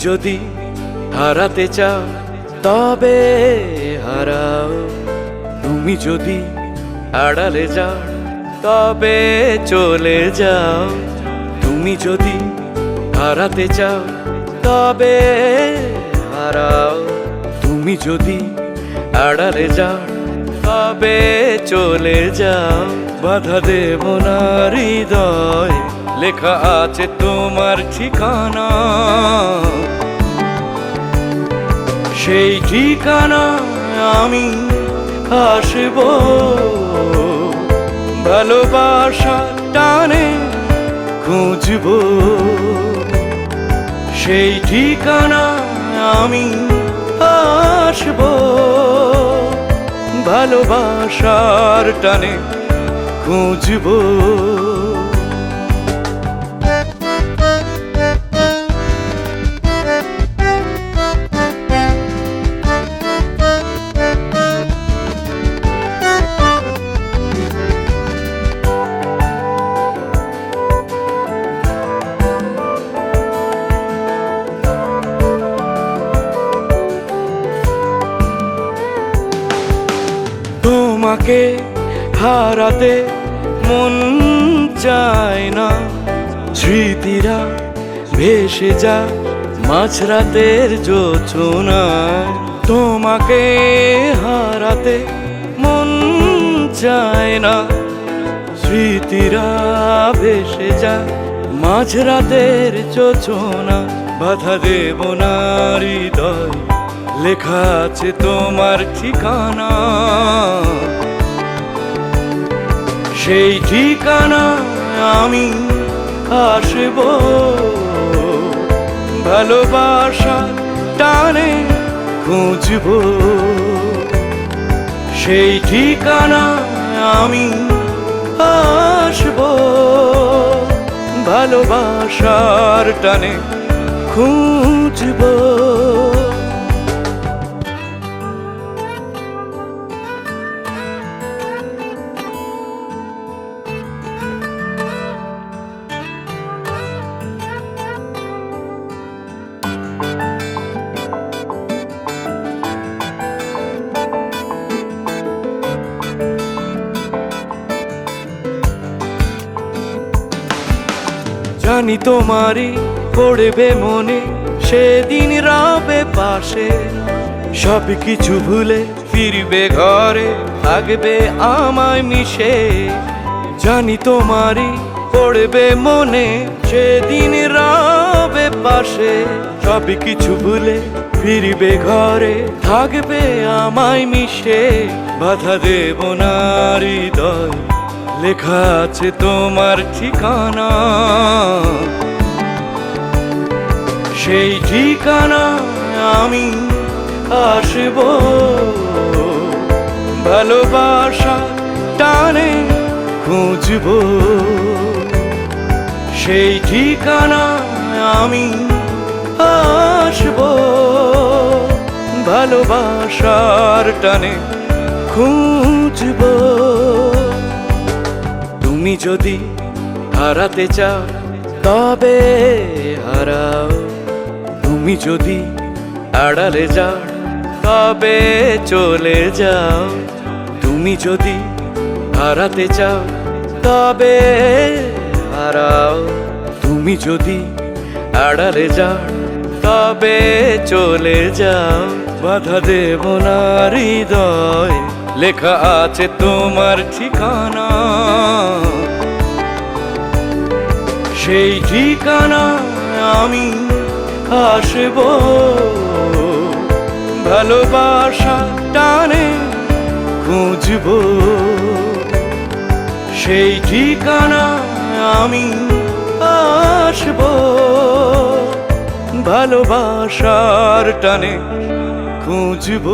যদি হারাতে চাও, তবে হারাও। তুমি যদি আড়ালে যাও, তবে চলে যাও। তুমি যদি হারাতে চাও, তবে হারাও। তুমি যদি আড়ালে যাও, তবে চলে যাও। বাধা দেব না হৃদয়, লেখা আছে তোমার ঠিকানা। সেই ঠিকানা আমি আসব। ভালোবাসা টানে খুঁজব। সেই ঠিকানা আমি আসব। ভালোবাসার টানে খুঁজব। তোমাকে হারাতে মন চায় না। স্মৃতিরা ভেসে যা মাঝরাতের জোছনায়। তোমাকে হারাতে মন চায় না। স্মৃতিরা ভেসে যা মাঝরাতের যোচনা বাধা দেব না হৃদয়। লেখা আছে তোমার ঠিকানা। সেই ঠিকানা আমি আসব। ভালোবাসা টানে খুঁজব। সেই ঠিকানা আমি আসব। ভালোবাসার টানে খুঁজব। জানি তোমারই পড়বে মনে, সেদিন রাবে পাশে। সব কিছু ভুলে ফিরবে ঘরে, থাকবে আমায় মিশে। জানি তোমারই পড়বে মনে, সেদিন রাবে পাশে। সব কিছু ভুলে ফিরবে ঘরে, থাকবে আমায় মিশে। বাধা দেব না হৃদয়। লেখা আছে তোমার ঠিকানা। সেই ঠিকানা আমি আসব। ভালোবাসা টানে খুঁজব। সেই ঠিকানা আমি আসব। ভালোবাসার টানে খুঁজব। তুমি যদি হারাতে চাও, তবে হারাও। তুমি যদি আড়ালে যাও, তবে চলে যাও। তুমি যদি হারাতে চাও, তবে হারাও। তুমি যদি আড়ালে যাও, তবে চলে যাও। বাধা দেব না হৃদয়, লেখা আছে তোমার ঠিকানা। সেই ঠিকানা আমি আসব। ভালোবাসা টানে খুঁজব। সেই ঠিকানা আমি আসব। ভালোবাসার টানে খুঁজব।